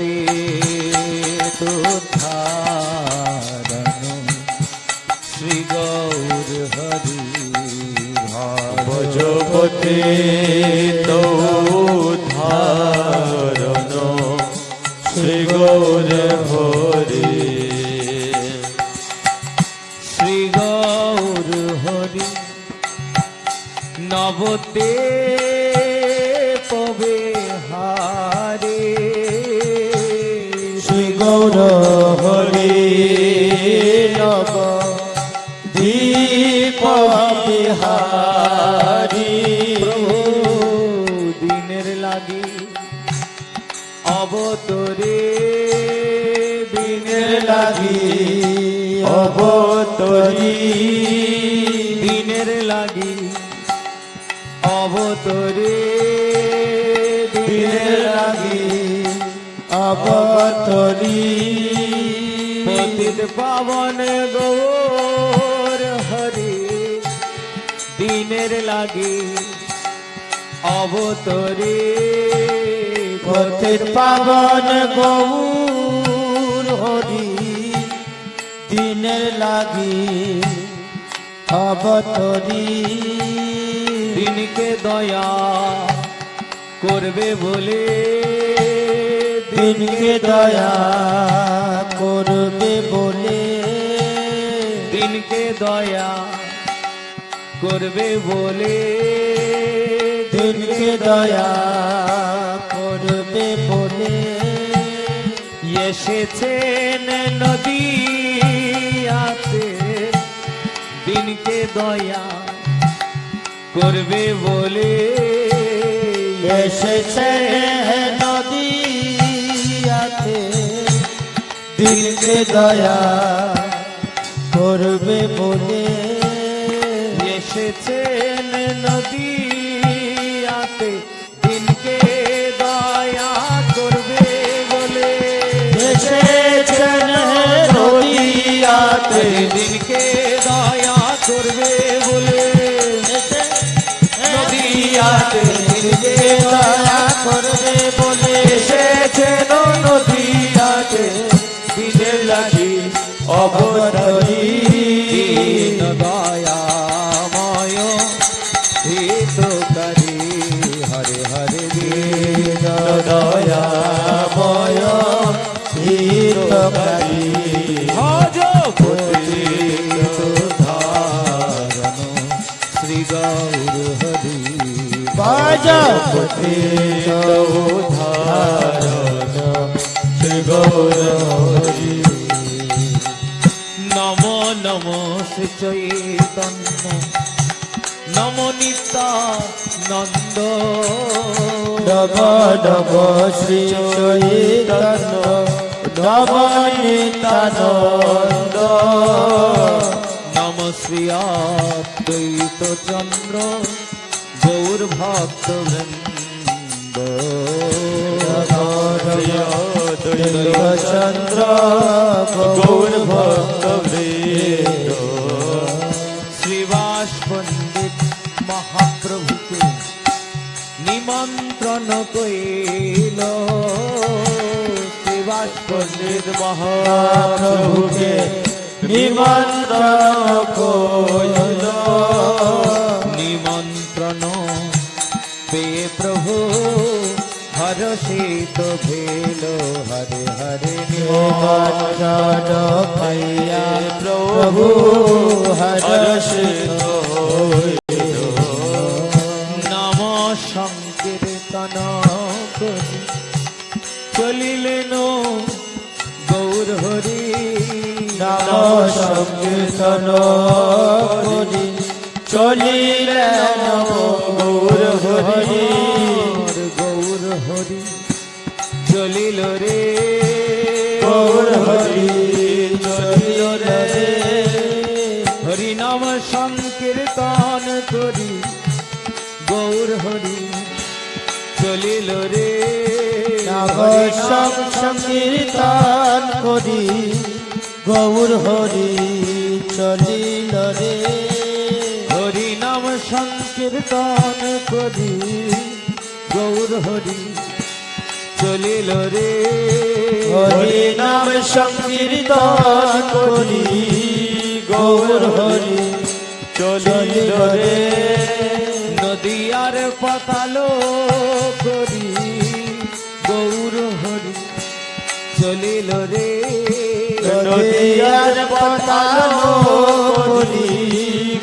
পতে তুধারণ শ্রী গৌর হরি ভজপতে তৌধারণ শ্রী গৌর হরি। শ্রী গৌর হরি নবতে পবে গৌর হরি নব দীপ বিহারী। দিনের লাগি অবতরে। দিনের লাগি অবতরী। দিনের লাগি অবতরে। অবতরী পতিত পাবন গৌর হরি দিনের লাগি অবতরে। পথের পাবন গৌর হরি দিনের লাগি অবতরী। দিনকে দয়া করবে বলে দিনকে দয়া করবে বলে। দিনকে দয়া করবে বলে। দিনকে দয়া করবে বলে। এসেছেন নদী আতে দিনকে দয়া করবে বলে। এসেছে দিনকে দয়া করবে বলে এসেছেন নদী আতে। দিনকে দয়া করবে বলে এসেছেন দিনকে দয়াময় ধারণ শ্রী গৌর হরি। বাজপতি ধারণ শ্রী গৌর হরি। নম নম শ্রী চৈতন্য। নম নিত্যানন্দ নব নব শ্রী চৈতন্য। নব নিত্যানন্দ নম শ্রী অদ্বৈত চন্দ্র গৌর ভক্ত বৃন্দ চন্দ্র গৌর কইল শ্রীবাস পণ্ডিত মহাপ্রভুকে নিমন্ত্রণ কইল নিমন্ত্রণ পেয়ে প্রভু, হরষিত ভেল, হরে হরে নিমন্ত্রণ পাইয়া প্রভু, হর্ষিত হইল। নাম সংকীর্তন করি চলিলেন গৌর হরি গৌর হরি চলিল রে। গৌর হরি চলিল রে হরি নাম সংকীর্তন করি গৌর হরি চলিল রে সংকীর্তন করি। গৌর হরি চলিল রে। হরি নাম সংকীর্তন করি। গৌর হরি চলিল রে। হরি নাম সংকীর্তন করি। গৌর হরি চলিল রে। নদিয়ার পাতালো করি। গৌর হরি চলিল রে। নদিয়ার পতালো করি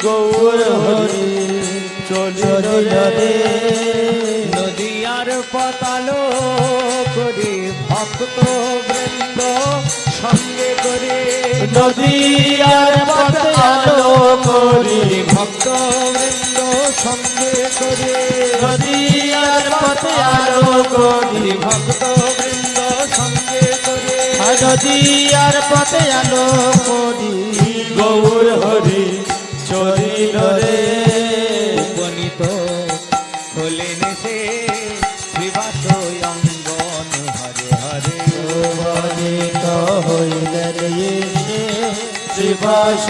গৌর হরি চলিল রে নদিয়ার পাতালো করি ভক্ত বৃন্দ সঙ্গে করে নদিয়ার পতালো করি ভক্ত বৃন্দ সঙ্গে করে নদিয়ার পতালো করি ভক্ত করে আর পথে আলো করি গৌর হরি চরিল রে গণিত হলেন সে শ্রীবাস অঙ্গন হরে হরে। উপনীত হইলেন এসে শ্রীবাস